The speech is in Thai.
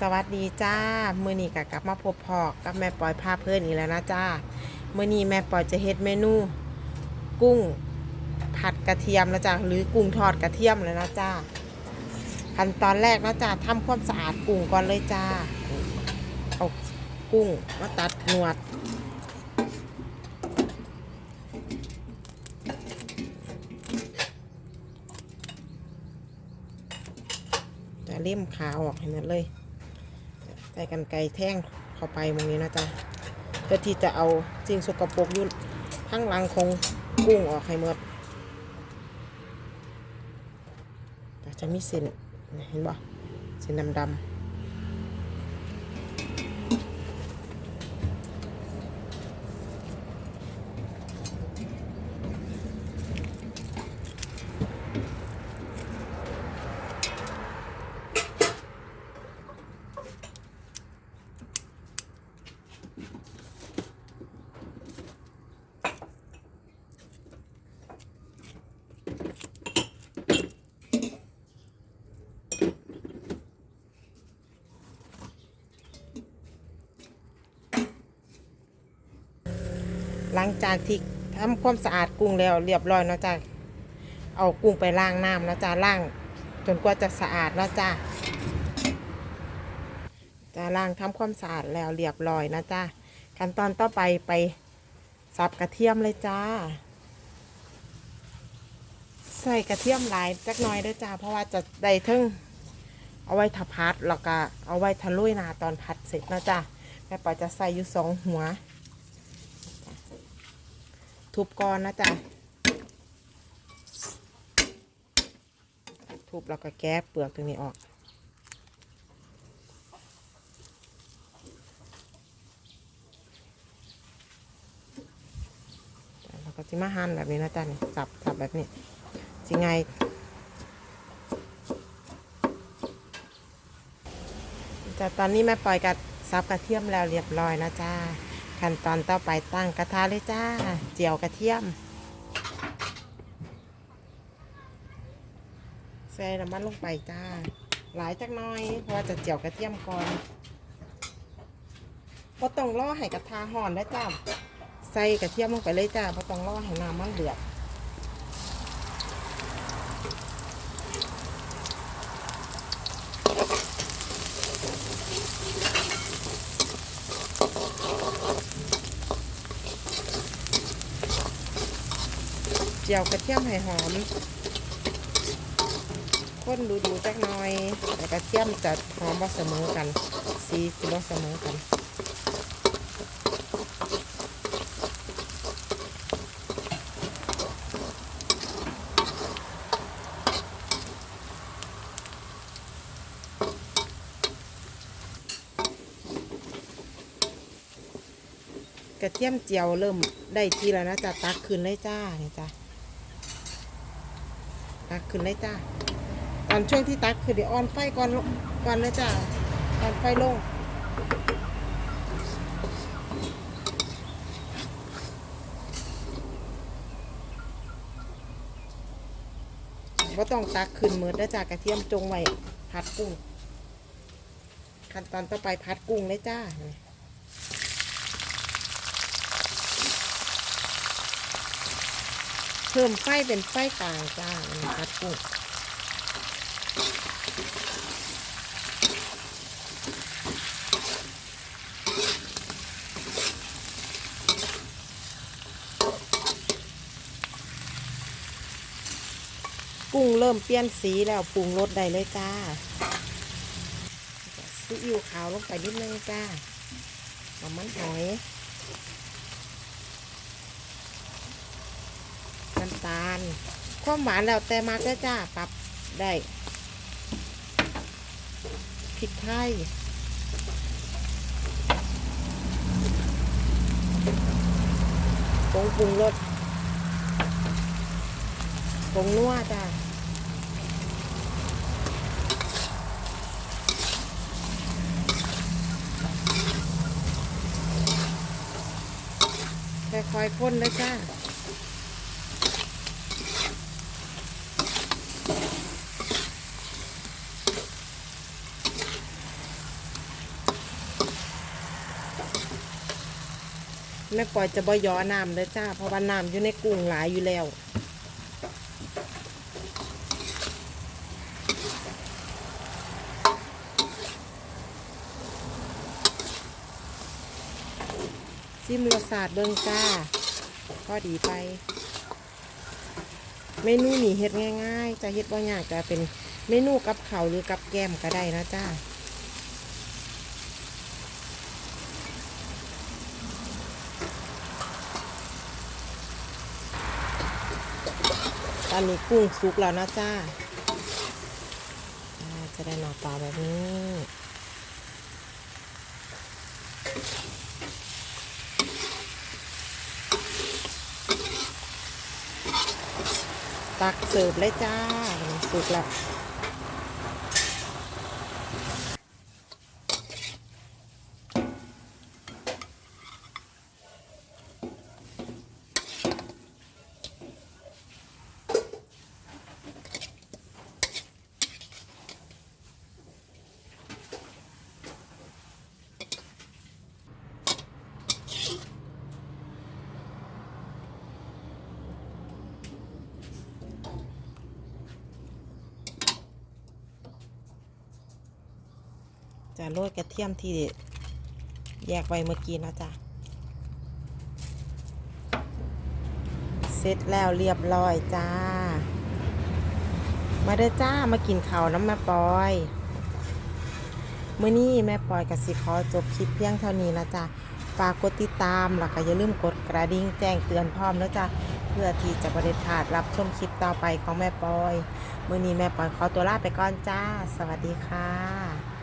สวัสดีจ้า มือนี้กกลับมาพบพอกับแม่ปอยพาเพื่อนอีกแล้วนะจ้ามือนี้แม่ปอยจะเฮ็ดเมนู กุ้งผัดกระเทียมนะจ้าหรือกุ้งทอดกระเทียมเลยนะจ้าขั้นตอนแรกนะจ้าทำความสะอาดกุ้งก่อนเลยจ้าเอากุ้งมาตัดหนวด จะเลี่ยมขาออกให้หมดเลย ใส่กันไกรแท่งเข้าไปตรงนี้นะจ๊ะเพื่อที่จะเอาสิ่งสกปรกอยู่ข้างหลังของกุ้งออกให้หมดแต่จะมีเส้นเห็นบ่เส้นดำๆ หลังจากที่ทำความสะอาดกุ้งแล้วเรียบร้อยเนาะจ๊ะเอากุ้งไปล้างน้ำนะจ๊ะล้าง จนกว่าจะสะอาดแล้วจ้ะจะล้างทำความสะอาดแล้วเรียบร้อยนะจ๊ะขั้นตอนต่อไปไปสับกระเทียมเลยจ้า ใส่กระเทียมหลายจักหน่อยด้วยจ้า เพราะว่าจะได้ทึ่งเอาไว้ทาพัดแล้วก็เอาไว้ทะลุยนาตอนผัดเสร็จนะจ้าแม่ปอยจะใส่อยู่สองหัว ทุบก่อนนะจ๊ะทุบแล้วก็แก้เปลือกตรงนี้ออกแล้วก็จิมาหั่นแบบนี้นะจ๊ะนี่สับสับแบบนี้สิไงจะตอนนี้แม่ปล่อยกับซับกระเทียมแล้วเรียบร้อยนะจ้า ขั้นตอนต่อไปตั้งกระทะเลยจ้า เจียวกระเทียม ใส่น้ำมันลงไปจ้า หลายจักน้อย เพราะว่าจะเจียวกระเทียมก่อนพอต้องรอให้กระทะห่อนแล้วจ้า ใส่กระเทียมลงไปเลยจ้าเพราต้องรอให้น้ำมันเดือด เจียวกระเทียมให้หอมข้นดูดูจักหน่อยแต่กระเทียมจะหอมบ่เสมอกันสีสิบ่เสมอกันกระเทียมเจียวเริ่มได้ทีแล้วนะจ๊ะตักขึ้นเลยจ้านี่จ้ะ ตักขึ้นเลยจ้าตอนช่วงที่ตักคือเดี๋ยวออนไฟก่อนก่อนเลยจ้าออนไฟลงว่าต้องตักขึ้นมือได้จ้ากระเทียมจงไว้ผัดกุ้ง ขั้นตอนต่อไปผัดกุ้งเลยจ้า เพิ่มไฟเป็นไฟกลางจ้านะครับกุ้งกุ้งเริ่มเปลี่ยนสีแล้วปรุงรสได้เลยจ้าซีอิ๊วขาวลงไปนิดนึงจ้าน้ำมันหอย น้ำ ตาล ความหวานแล้วแต่มากแล้วจ้าปรับได้พริกไทยผงปรุงรสผงนัวจ้าค่อยๆพ่นเลยจ้า แม่ปอยจะบ่ย้อน้ำเลยจ้า เพราะว่าน้ำอยู่ในกุ้งหลายอยู่แล้ว ซิมรสชาติเบิ่งจ้าพอดีไป เมนูนี่เฮ็ดง่ายๆ จะเฮ็ดบ่ยากจะเป็นเมนูกับเขาหรือกับแก้มก็ได้นะจ้า อนนี้กุ้งสุกแล้วนะจ้า จะได้หน่อปลาแบบนี้ตักเสิร์ฟเลยจ้าสุกแล้ว จะโรยกระเทียมที่แยกไว้เมื่อกี้นะจ๊ะ เสร็จแล้วเรียบร้อยจ้า มาเด้อจ้ามากินข้าวน้ำแม่ปอยเมื่อนี้แม่ปอยกับสิขอจบคลิปเพียงเท่านี้นะจ๊ะฝากกดติดตามแล้วก็อย่าลืมกดกระดิ่งแจ้งเตือนพร้อมนะจ๊ะเพื่อที่จะบริพลาดรับชมคลิปต่อไปของแม่ปอยเมื่อนี้แม่ปอยขอตัวลาไปก่อนจ้า สวัสดีค่ะ